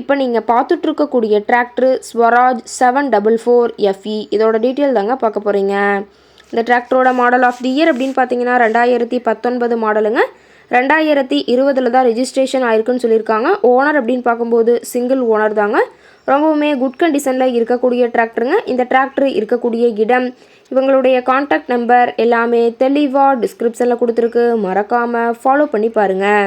இப்போ நீங்கள் பார்த்துட்ருக்கக்கூடிய tractor Swaraj seven double four FE இதோட டீட்டெயில் தாங்க பார்க்க போகிறீங்க இந்த டிராக்டரோட மாடல் ஆஃப் தி இயர் அப்படின்னு பார்த்தீங்கன்னா ரெண்டாயிரத்தி பத்தொன்பது மாடலுங்க ரெண்டாயிரத்தி இருபதில் தான் ரெஜிஸ்ட்ரேஷன் ஆயிருக்குன்னு சொல்லியிருக்காங்க. ஓனர் அப்படின்னு பார்க்கும்போது சிங்கிள் ஓனர் தாங்க. ரொம்பவுமே குட் கண்டிஷனில் இருக்கக்கூடிய டிராக்டருங்க இந்த டிராக்டர் இருக்கக்கூடிய இடம் இவங்களுடைய காண்டாக்ட் நம்பர் எல்லாமே தெளிவாக டிஸ்கிரிப்ஷனில் கொடுத்துருக்கு. மறக்காமல் ஃபாலோ பண்ணி பாருங்கள்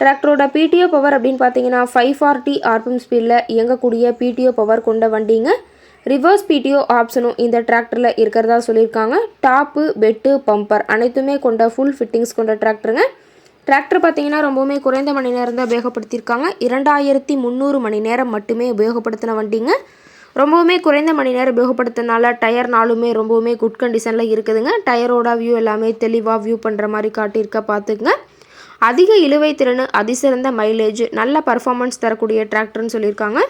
டிராக்டரோட பிடிஓ பவர் அப்படின்னு பார்த்தீங்கன்னா ஃபைவ் ஃபார்ட்டி ஆர்பிஎம் ஸ்பீடில் இயங்கக்கூடிய பிடிஓ பவர் கொண்ட வண்டிங்க. ரிவர்ஸ் பிடிஓ ஆப்ஷனும் இந்த டிராக்டரில் இருக்கிறதா சொல்லியிருக்காங்க. டாப்பு பெட்டு பம்பர் அனைத்துமே கொண்ட ஃபுல் ஃபிட்டிங்ஸ் கொண்ட டிராக்டருங்க டிராக்டர் பார்த்தீங்கன்னா ரொம்பவுமே குறைந்த மணி நேரம் தான் உபயோகப்படுத்தியிருக்காங்க இரண்டாயிரத்தி முந்நூறு மணி நேரம் மட்டுமே உபயோகப்படுத்தின வண்டிங்க. ரொம்பவுமே குறைந்த மணி நேரம் உபயோகப்படுத்தினால டயர் நாளுமே ரொம்பவுமே குட் கண்டிஷனில் இருக்குதுங்க. டயரோட வியூ எல்லாமே தெளிவாக வியூ பண்ணுற மாதிரி காட்டியிருக்க பார்த்துக்குங்க அதிக இழுவை திறன் அதிசிறந்த மைலேஜ் நல்ல பர்ஃபார்மன்ஸ் தரக்கூடிய டிராக்டர்னு சொல்லியிருக்காங்க.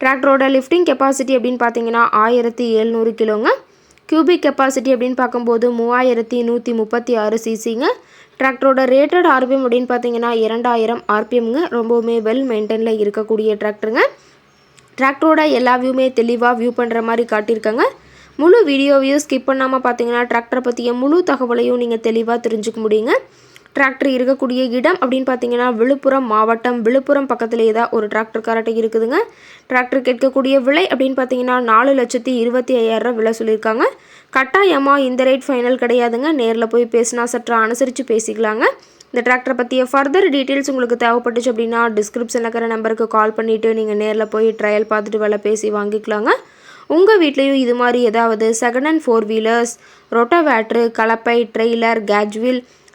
டிராக்டரோட லிஃப்டிங் கெப்பாசிட்டி அப்படின்னு பார்த்தீங்கன்னா ஆயிரத்தி எழுநூறு கிலோங்க. கியூபிக் கெப்பாசிட்டி அப்படின்னு பார்க்கும்போது மூவாயிரத்தி நூற்றி முப்பத்தி ஆறு சிசிங்க டிராக்டரோட ரேட்டட் ஆர்பிஎம் அப்படின்னு பார்த்தீங்கன்னா இரண்டாயிரம் ஆர்பிஎம்ங்க ரொம்பவுமே வெல் மெயின்டைனில் இருக்கக்கூடிய டிராக்டருங்க டிராக்டரோட எல்லா வியூமே தெளிவாக வியூ பண்ணுற மாதிரி காட்டியிருக்காங்க. முழு வீடியோவையும் ஸ்கிப் பண்ணாமல் பார்த்தீங்கன்னா டிராக்டரை பற்றிய முழு தகவலையும் நீங்கள் தெளிவாக தெரிஞ்சுக்க முடியுங்க. டிராக்டர் இருக்கக்கூடிய இடம் அப்படின்னு பார்த்தீங்கன்னா விழுப்புரம் மாவட்டம். விழுப்புரம் பக்கத்துலேயே தான் ஒரு டிராக்டர் கரெக்டாக இருக்குதுங்க. டிராக்டர் கேட்கக்கூடிய விலை அப்படின்னு பார்த்தீங்கன்னா நாலு லட்சத்தி இருபத்தி ஐயாயிரம் விலை சொல்லியிருக்காங்க. கட்டாயமாக இந்த ரேட் ஃபைனல் கிடையாதுங்க. நேரில் போய் பேசினா சற்று அனுசரித்து பேசிக்கலாங்க. இந்த டிராக்டரை பற்றிய ஃபர்தர் டீட்டெயில்ஸ் உங்களுக்கு தேவைப்பட்டுச்சு அப்படின்னா டிஸ்கிரிப்ஷனில் இருக்கிற நம்பருக்கு கால் பண்ணிவிட்டு நீங்கள் நேரில் போய் ட்ரையல் பார்த்துட்டு விலை பேசி வாங்கிக்கலாங்க. உங்கள் வீட்லேயும் இது மாதிரி ஏதாவது second and four wheelers rotavator கலப்பை ட்ரெய்லர் கேஜ்வில்